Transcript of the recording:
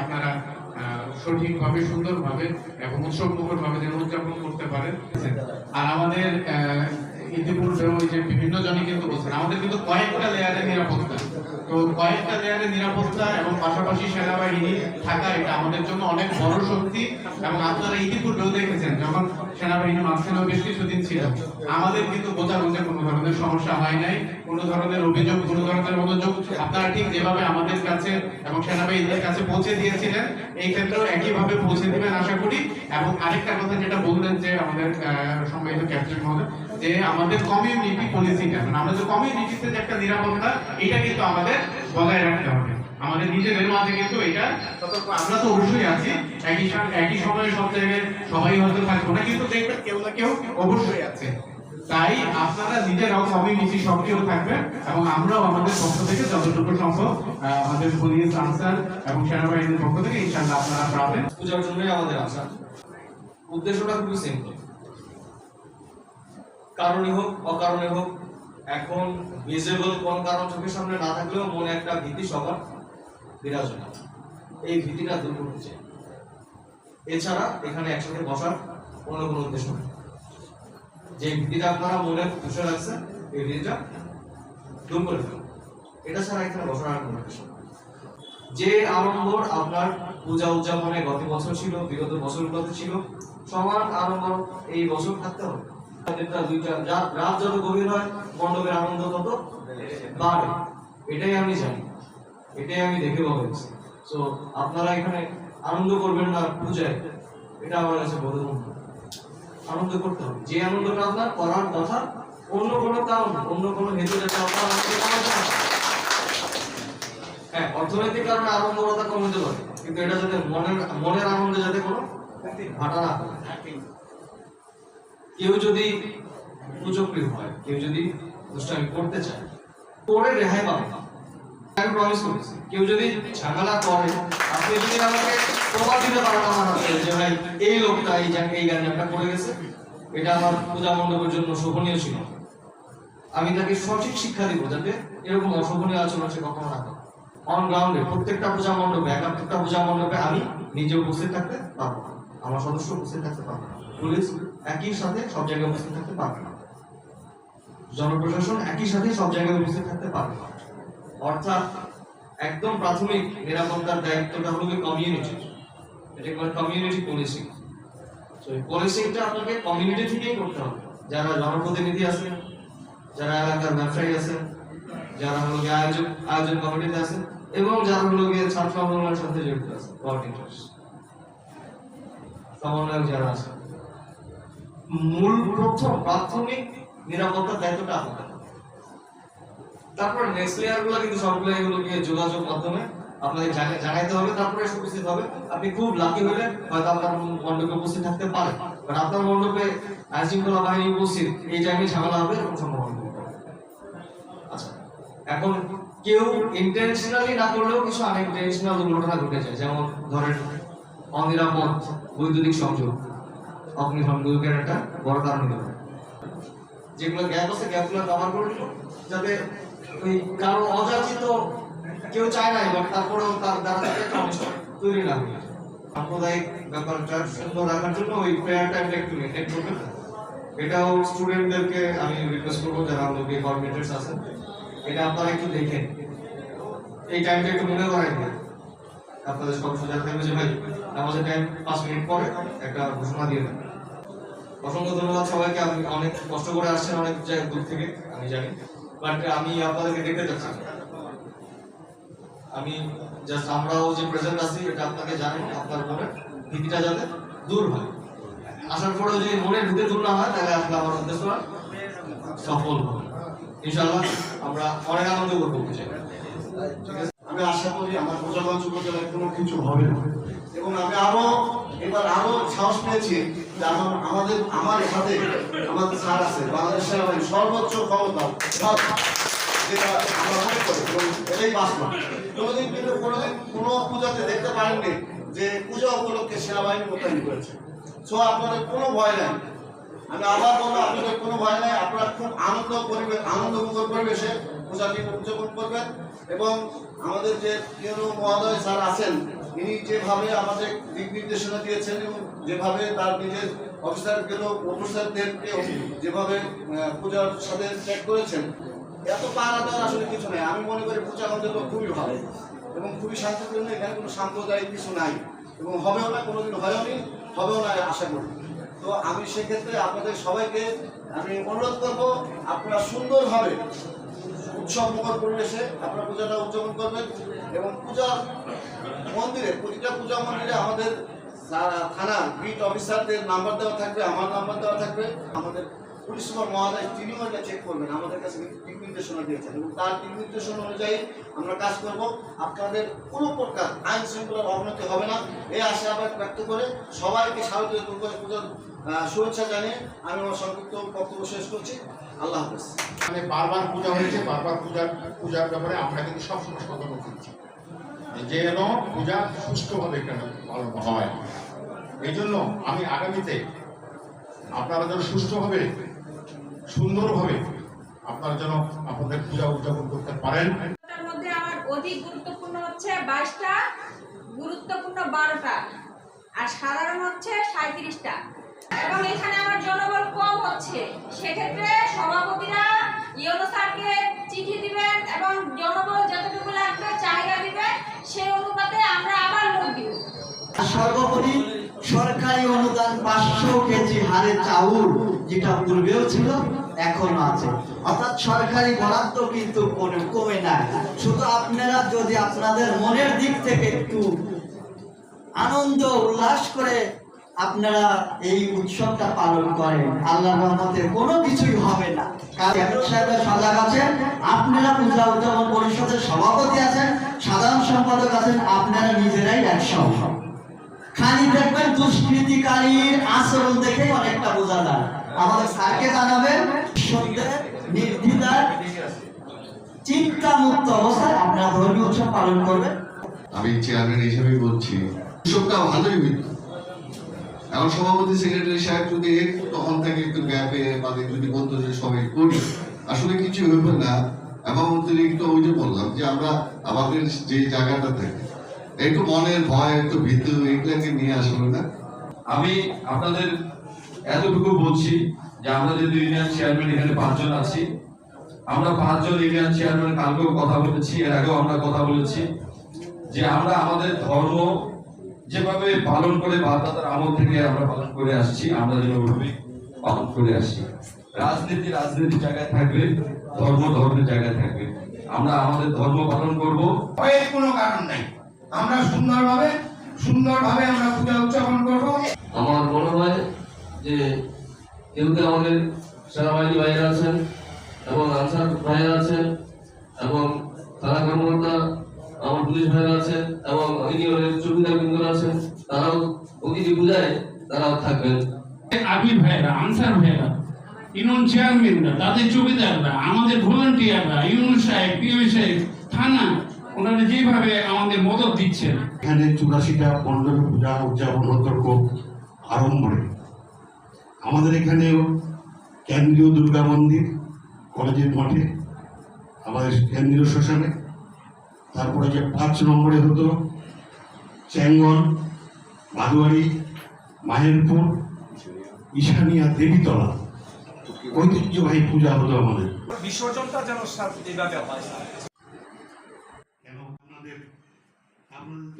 আপনারা সঠিকভাবে সুন্দরভাবে এবং উৎসবমুখরভাবে যেন উদযাপন করতে পারেন। আর আমাদের আহ, ইতিপূর্বে ওই যে বিভিন্ন জনই কিন্তু বলছেন। আমাদের কিন্তু কয়েকটা লেয়ারের নিরাপত্তা। তো কয়েকটা নিরাপত্তা এবং পাশাপাশি সেনাবাহিনী থাকা এটা আমাদের জন্য অনেক বড় শক্তি এবং আপনারা ইতিপূর্বেও দেখেছেন যখন সেনাবাহিনী মাঝখানেও বেশ কিছুদিন ছিল আমাদের কিন্তু কোনো ধরনের সমস্যা হয় নাই কোনো ধরনের অভিযোগ কোনো ধরনের অনুযোগ আপনারা ঠিক যেভাবে আমাদের কাছে এবং সেনাবাহিনীর কাছে পৌঁছে দিয়েছিলেন এই ক্ষেত্রেও একইভাবে পৌঁছে দিবেন আশা করি। এবং আরেকটা কথা যেটা বললেন যে আমাদের সম্মানিত ক্যাপ্টেন মহোদয় যে আমাদের কমিউনিটি পলিসিটা মানে আমাদের কমিউনিটিতে যে একটা নিরাপত্তা, এটা কিন্তু আমাদের বজায় রাখতে হবে। আমাদের নিজেদের মাঝে কিন্তু এটা আমরা তো অবশ্যই আছি। একই একই সময়ে সব জায়গায় সবাই হয়তো থাকব না, কিন্তু দেখবেন কেউ না কেউ অবশ্যই আছে। তাই আপনারা নিজেরাও কমিউনিটি সক্রিয় থাকবেন এবং আমরাও আমাদের পক্ষ থেকে যতটুকু সম্ভব আমাদের পুলিশ আনসার এবং সেনাবাহিনীর পক্ষ থেকে ইনশাআল্লাহ আপনারা পাবেন। পূজার জন্যই আমাদের আসা উদ্দেশ্যটা খুবই সিম্পল কারণই হোক, অকারণে হোক, এখন ভিজিবল কোন কারণ চোখের সামনে না থাকলেও মনে একটা ভীতি সবার বিরাজমান। এই ভীতিটা দূর করতে চাই। এছাড়া এখানে একসাথে বসার অন্য কোনো উদ্দেশ্য নেই। যে ভীতিটা আপনারা মনে বসে রাখছেন, এই ভীতিটা দূর করে ফেলুন। এটা ছাড়া এখানে বসার আর কোনো উদ্দেশ্য যে আড়ম্বর আপনার পূজা উদযাপনে গত বছর ছিল, বিগত বছরগুলোতে ছিল, সমান আড়ম্বর এই বছর থাকতে হবে। রাত যত গভীর হয়, মণ্ডপের আনন্দ তত বাড়ে। এটাই আমি জানি। এটাই আমি দেখে তো আপনারা এখানে আনন্দ করবেন না পূজায়। এটা আমার কাছে আনন্দ করতে হবে। যে আনন্দটা আপনার করার কথা, অন্য কোনো কারণ অন্য কোনো হেতু। হ্যাঁ অর্থনৈতিক কারণে আনন্দটা কমে যেতে পারে। কিন্তু এটা যাতে মনের মনের আনন্দে যাতে কোনো না হয়। কেউ যদি কুচক্রী হয়, কেউ যদি দুষ্টামি করতে চায় করে রেহাই পাবে না। আমি প্রমিস করেছি, কেউ যদি ঝামেলা করে, আপনি যদি আমাকে প্রমাণ দিতে পারেন আমার হাতে, যে ভাই, এই লোকটা, এই এই গানটা করে গেছে, এটা আমার পূজা মণ্ডপের জন্য শোভনীয় ছিল। আমি তাকে সঠিক শিক্ষা দিব যাতে এরকম অশোভনীয় আচরণ সে কখনো না করে। অন গ্রাউন্ডে প্রত্যেকটা পূজা মণ্ডপে এক একটা পূজা মণ্ডপে আমি নিজে উপস্থিত থাকতে পারব আমার সদস্য উপস্থিত থাকতে পারবে না। পুলিশ একই সাথে সব জায়গায় উপস্থিত থাকতে পারবে না। জনপ্রশাসন একই সাথে সব জায়গায় উপস্থিত থাকতে পারবে না। অর্থাৎ একদম প্রাথমিক নিরাপত্তার দায়িত্বটা হলো কমিউনিটি এটা বলে কমিউনিটি পুলিশিং তো এই পুলিশিংটা আপনাকে কমিউনিটি থেকেই করতে হবে। যারা জনপ্রতিনিধি আছেন যারা এলাকার ব্যবসায়ী আছেন যারা হলো আয়োজক আয়োজন কমিটিতে আছে, এবং যারা হলো গিয়ে ছাত্র আন্দোলনের সাথে জড়িত আছে কোঅর্ডিনেটর্স যারা মূল প্রথম প্রাথমিক নিরাপত্তার দায়িত্বটা তারপর নেক্সট লেয়ারগুলো কিন্তু সবগুলো এগুলোকে যোগাযোগ মাধ্যমে আপনাদের জানাইতে হবে, তারপরে উপস্থিত হবে। আপনি খুব লাকি হলে হয়তো আপনার মণ্ডপে উপস্থিত থাকতে পারেন বাট আপনার মণ্ডপে আইন শৃঙ্খলা বাহিনী উপস্থিত, এই টাইমে ঝামেলা হবে সম্ভাবনা আচ্ছা এখন কেউ ইন্টেনশনালি না করলেও কিছু আনইন্টেনশনাল দুর্ঘটনা ঘটে যায়। যেমন ধরেন অনিরাপদ বৈদ্যুতিক সংযোগ। অগ্নি সংযোগের একটা বড় কারণ হতে পারে যেগুলো গ্যাপ আছে, গ্যাপগুলো কভার করে নিল, যাতে ওই কারও অযাচিত কেউ চায় নাই বাট তারপরেও তার দ্বারা একটা তৈরি না হয় সাম্প্রদায়িক ব্যাপারটা সুন্দর রাখার জন্য ওই প্রেয়ার টাইমটা একটু মেনটেন করবেন। এটাও স্টুডেন্টদেরকে আমি রিকোয়েস্ট করব, যারা আমাদের কোঅর্ডিনেটরস আছেন। এটা আপনারা একটু দেখেন। এই টাইমটা একটু মনে করাই দিন আপনাদের সব সোজা থাকবে যে ভাই আমাদের টাইম পাঁচ মিনিট পরে একটা ঘোষণা দিয়ে দেন। অসংখ্য ধন্যবাদ সবাইকে আপনি অনেক কষ্ট করে আসছেন অনেক জায়গা দূর থেকে, আমি জানি। বাট আমি আপনাদেরকে দেখতে চাচ্ছি। আমি জাস্ট আমরাও যে প্রেজেন্ট আছি, এটা আপনাকে জানেন, আপনার মনে ভীতিটা যাতে দূর হয়। আসার পরেও যদি মনের ভীতি দূর না হয়, তাহলে আসলে আমার উদ্দেশ্য সফল হবে ইনশাআল্লাহ আমরা অনেক আনন্দ করব ঠিক আছে আমি আশা করি আমার প্রজাগঞ্জ উপজেলায় কোনো কিছু হবে না। এবং আমি আরও, এবার আরও সাহস পেয়েছি যে আমার, আমাদের, আমার সাথে আমাদের স্যার আছে, বাংলাদেশ সেনাবাহিনী, সর্বোচ্চ ক্ষমতা দেখতে পারেননি যে পূজা উপলক্ষে সেনাবাহিনী মোতায়েন করেছে। সো আপনাদের কোনো ভয় নাই। আমি আবার বলব, আপনাদের কোনো ভয় নাই, আপনারা খুব আনন্দ পরিবেশ আনন্দমুখর পরিবেশে পূজাটি উদযাপন করবেন। এবং আমাদের যে প্রিয় মহোদয় স্যার আছেন, ইনি যেভাবে আমাদের দিক নির্দেশনা দিয়েছেন এবং যেভাবে তার নিজের অফিসার অফিসারগুলো অফিসারদেরকে যেভাবে পূজার সাথে ত্যাগ করেছেন, এত পাড়া দেওয়ার আসলে কিছু নেই। আমি মনে করি পূজা আমাদের খুবই ভালো এবং খুবই শান্তিপূর্ণ, এখানে কোনো সাম্প্রদায়িক কিছু নাই। এবং হবেও না, কোনোদিন হয়ও নি, হবেও না, আশা করি। তো আমি সেক্ষেত্রে আপনাদের সবাইকে আমি অনুরোধ করব, আপনারা সুন্দরভাবে উৎসব মুখর পরিবেশে আপনারা পূজাটা উদযাপন করবেন এবং পূজা মন্দিরে, প্রতিটা পূজা মন্দিরে আমাদের থা- থানার বিট অফিসারদের নাম্বার দেওয়া থাকবে, আমার নাম্বার দেওয়া থাকবে। আমাদের পুলিশ সুপার মহোদয় তিনিও এটা চেক করবেন, আমাদের কাছে কিন্তু দিক নির্দেশনা দিয়েছেন এবং তার দিক নির্দেশনা অনুযায়ী আমরা কাজ করব। আপনাদের কোনো প্রকার আইন শৃঙ্খলার অবনতি হবে না। এই আশাবাদ ব্যক্ত করে সবাইকে স্বাগত দুর্গা পূজার শুভেচ্ছা জানিয়ে আমি আমার সংক্ষিপ্ত বক্তব্য শেষ করছি। আল্লাহ হাফেজ। মানে বারবার পূজা হয়েছে বারবার পূজার পূজার ব্যাপারে আমরা কিন্তু সবসময় সতর্ক করছি যে যেন পূজা সুষ্ঠুভাবে কেন পালন হয়। এই জন্য আমি আগামীতে আপনারা যেন সুষ্ঠুভাবে সুন্দরভাবে আপনারা যেন আপনাদের পূজা উদযাপন করতে পারেন। তার মধ্যে আমার অধিক গুরুত্বপূর্ণ হচ্ছে বাইশটা গুরুত্বপূর্ণ বারোটা আর সাধারণ হচ্ছে সাঁত্রিশটা এবং এখানে আমার জনবল কম হচ্ছে। সেক্ষেত্রে সভাপতিরা স্যারকে চিঠি দিবেন এবং জনবল যতটুকু লাগবে, চাহিদা দিবেন, সেই অনুপাতে আমরা আবার লোক দিব। সর্বোপরি সরকারি অনুদান পাঁচশো কেজি হারে চাউল, যেটা পূর্বেও ছিল, এখনও আছে। অর্থাৎ সরকারি বরাদ্দ কিন্তু কমে নাই। শুধু আপনারা যদি আপনাদের মনের দিক থেকে একটু আনন্দ, উল্লাস করে আপনারা এই উৎসবটা পালন করেন। আল্লাহ রহমতে কোনো কিছুই হবে না। আছেন, আপনারা পূজা পরিষদের সভাপতি আছেন, সাধারণ সম্পাদক আছেন, আপনারা নিজেরাই খালি দেখবেন দুষ্কৃতিকারীর আচরণ দেখে অনেকটা বোঝা যায়। আমাদের স্যারকে জানাবেন চিন্তা মুক্ত অবস্থায় আপনারা ধর্মীয় উৎসব পালন করবেন। আমি চেয়ারম্যান হিসেবে বলছি, উৎসবটা ভালোই হইত। এখন সভাপতি সেক্রেটারি সাহেব যদি তখন থেকে একটু গ্যাপে মানে যদি বলতো যে সবাই করি আসলে কিছু হইবে না। এবং অতিরিক্ত ওই যে বললাম যে আমরা আমাদের যে জায়গাটা থাকে, একটু মনের ভয়, একটু ভীতু এগুলাকে নিয়ে আসলে না। আমি আপনাদের এতটুকু বলছি যে আমরা যদি ইউনিয়ন চেয়ারম্যান এখানে পাঁচজন আছি। আমরা পাঁচজন ইউনিয়ন চেয়ারম্যান কালকেও কথা বলেছি, এর আগেও আমরা কথা বলেছি যে আমরা আমাদের ধর্ম যেভাবে পালন করে বাপদাদার আমল থেকে আমরা পালন করে আসছি, আমরা যেন ওইভাবে পালন করে আসছি। রাজনীতি রাজনীতির জায়গায় থাকবে, ধর্ম ধর্মের জায়গায় থাকবে। আমরা আমাদের ধর্ম পালন করব। কোনো কারণ নাই। আমরা সুন্দরভাবে সুন্দরভাবে আমরা পূজা উদযাপন করব। আমার মনে হয় যে কেউ যেহেতু আমাদের সেনাবাহিনী ভাইয়েরা আছেন এবং আনসার ভাইয়েরা আছেন এবং থানা কর্মকর্তা আমার পুলিশ ভাইয়েরা আছেন এবং ইউনিয়নের চৌকিদার বৃন্দরা আছেন তারাও প্রতিটি পূজায় তারাও থাকবেন। আবির ভাইরা আনসার ভাইরা ইউনিয়ন চেয়ারম্যানরা তাদের চৌকিদাররা আমাদের ভলান্টিয়াররা ইউনিয়ন সাহেব পিও সাহেব থানা ওনারা যেভাবে আমাদের মদত দিচ্ছেন। এখানে চুরাশিটা মণ্ডল পূজা উদযাপন খুব আড়ম্বরে। আমাদের এখানেও কেন্দ্রীয় দুর্গা মন্দির কলেজের মাঠে আমাদের কেন্দ্রীয় শ্মশানে তারপরে যে পাঁচ নম্বরে হতো চ্যাঙ্গন বাদুয়ারি মাহেরপুর ঈশানিয়া দেবীতলা। ঐতিহ্যবাহী পূজা হতো আমাদের। বিসর্জনটা যেন এইভাবে হয়। কেন আপনাদের আপনাদের তো